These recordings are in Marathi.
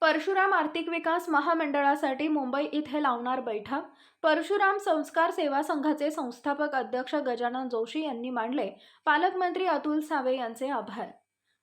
परशुराम आर्थिक विकास महामंडळासाठी मुंबई इथे लावणार बैठक. परशुराम संस्कार सेवा संघाचे संस्थापक अध्यक्ष गजानन जोशी यांनी मांडले. पालकमंत्री अतुल सावे यांचे आभार.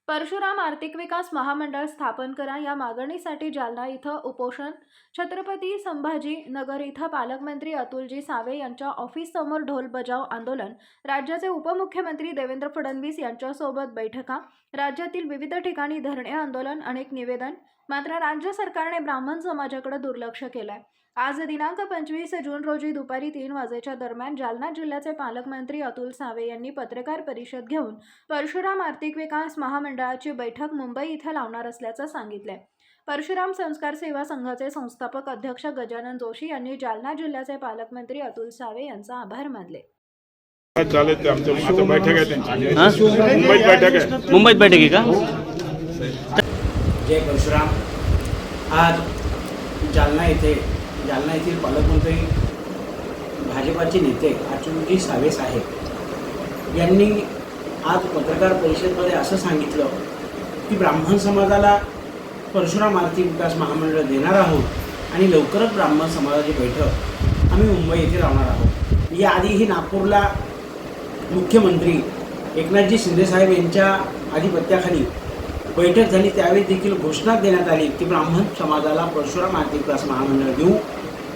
परशुराम आर्थिक विकास महामंडळ स्थापन करा या मागणीसाठी जालना इथं उपोषण. छत्रपती संभाजी नगर इथं पालकमंत्री अतुलजी सावे यांच्या ऑफिससमोर ढोल बजाव आंदोलन. राज्याचे उपमुख्यमंत्री देवेंद्र फडणवीस यांच्यासोबत बैठका. राज्यातील विविध ठिकाणी धरणे आंदोलन अनेक निवेदन. मात्र राज्य सरकारने ब्राह्मण समाजाकडे दुर्लक्ष केलं आहे आज दिनांक पंचवीस जून रोजी दुपारी तीन वाजेच्या दरम्यान जालना जिल्ह्याचे पालकमंत्री अतुल सावे यांनी पत्रकार परिषद घेऊन परशुराम आर्थिक विकास महामंडळाची बैठक मुंबई इथं लावणार असल्याचं सांगितलंय. परशुराम संस्कार सेवा संघाचे संस्थापक अध्यक्ष गजानन जोशी यांनी जालना जिल्ह्याचे पालकमंत्री अतुल सावे यांचा आभार मानले. काय चालेल ते आमचं? आता बैठक आहे त्यांची? मुंबईत बैठक आहे. मुंबईत बैठक आहे का? जय परशुराम. आज जालना येथे जालना येथील पालकमंत्री भाजपाचे नेते अच्युतजी सावे साहेब यांनी आज पत्रकार परिषदेमध्ये असं सांगितलं की ब्राह्मण समाजाला परशुराम आर्थिक विकास महामंडळ देणार आहोत आणि लवकरच ब्राह्मण समाजाची बैठक आम्ही मुंबई येथे लावणार आहोत. याआधीही नागपूरला मुख्यमंत्री एकनाथजी शिंदेसाहेब यांच्या आधिपत्याखाली बैठक झाली त्यावेळी देखील घोषणा देण्यात आली की ब्राह्मण समाजाला परशुराम आर्थिक विकास महामंडळ देऊ.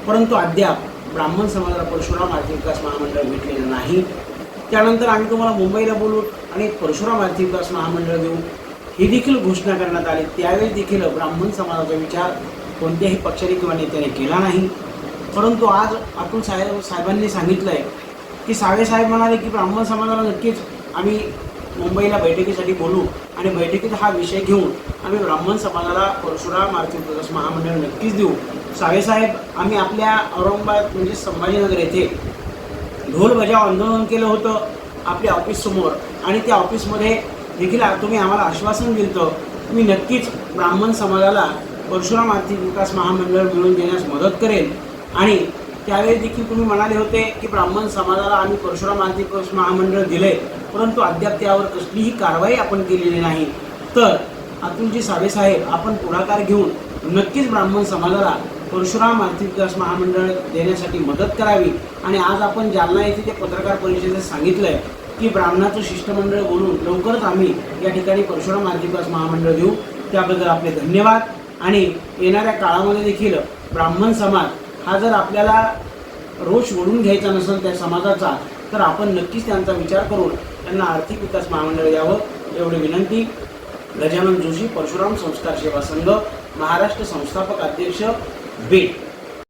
परंतु अद्याप ब्राह्मण समाजाला परशुराम आर्थिक विकास महामंडळ भेटलेलं नाही. त्यानंतर आम्ही तुम्हाला मुंबईला बोलू आणि परशुराम आर्थिक विकास महामंडळ देऊ. ही देखील घोषणा करण्यात आली. त्यावेळी देखील ब्राह्मण समाजाचा विचार कोणत्याही पक्षाने किंवा नेत्याने केला नाही. परंतु आज अतुल साहेब साहेबांनी सांगितलं आहे की सावे साहेब म्हणाले की ब्राह्मण समाजाला नक्कीच आम्ही मुंबईला बैठकीसाठी बोलू आणि बैठकीत हा विषय घेऊन आम्ही ब्राह्मण समाजाला परशुराम आर्थिक विकास महामंडळ नक्कीच देऊ. सावेसाहेब आम्ही आपल्या औरंगाबाद म्हणजे संभाजीनगर येथे ढोल बजाव आंदोलन केलं होतं आपल्या ऑफिससमोर आणि त्या ऑफिसमध्ये देखील तुम्ही आम्हाला आश्वासन दिलं मी नक्कीच ब्राह्मण समाजाला परशुराम आर्थिक विकास महामंडळ मिळून देण्यास मदत करेन. आणि त्यावेळी देखील तुम्ही म्हणाले होते की ब्राह्मण समाजाला आम्ही परशुराम आर्थिक महामंडळ दिले परंतु अद्याप त्यावर कसलीही कारवाई आपण केलेली नाही. तर अतुलजी साहेब आपण पुढाकार घेऊन नक्कीच ब्राह्मण समाजाला परशुराम आर्थिक विकास महामंडळ देण्यासाठी मदत करावी. आणि आज आपण जालना येथे ते पत्रकार परिषदेत सांगितलंय की ब्राह्मणाचं शिष्टमंडळ बोलून लवकरच आम्ही या ठिकाणी परशुराम आर्थिक विकास महामंडळ देऊ. त्याबद्दल आपले धन्यवाद. आणि येणाऱ्या काळामध्ये देखील ब्राह्मण समाज हा जर आपल्याला रोष ओढून घ्यायचा नसेल त्या समाजाचा तर आपण नक्कीच त्यांचा विचार करून त्यांना आर्थिक विकास महामंडळ द्यावं एवढी विनंती. गजानन जोशी परशुराम संस्कार सेवा संघ महाराष्ट्र संस्थापक अध्यक्ष बीड.